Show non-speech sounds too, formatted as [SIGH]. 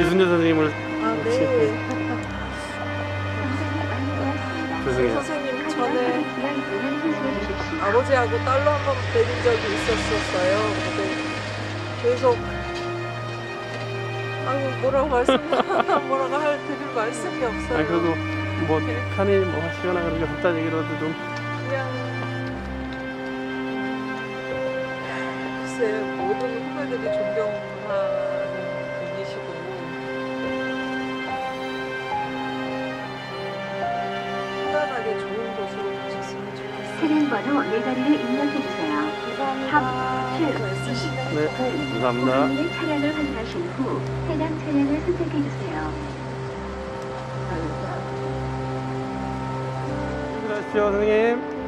이순재 선생님을 아, 네. 죄송해요. 선생님 전에 아버지하고 딸로 한 번 뵈린 적이 있었었어요. 근데 계속 아유 뭐라고 말씀 [LAUGHS] 뭐라고 할 드릴 말씀이 없어요. 아니 그래도 뭐 편히 뭐 하시거나 그런 게 없다는 얘기라도 좀 그냥 글쎄 모든 후배들이 존 가셨으면 좋겠어요. 차량 번호 네 자리를 입력해주세요. 감사합니다. 칠, 네 감사합니다. 고객님의 차량을 확인하신 후 해당 차량을 선택해주세요. 수고하십시오 선생님.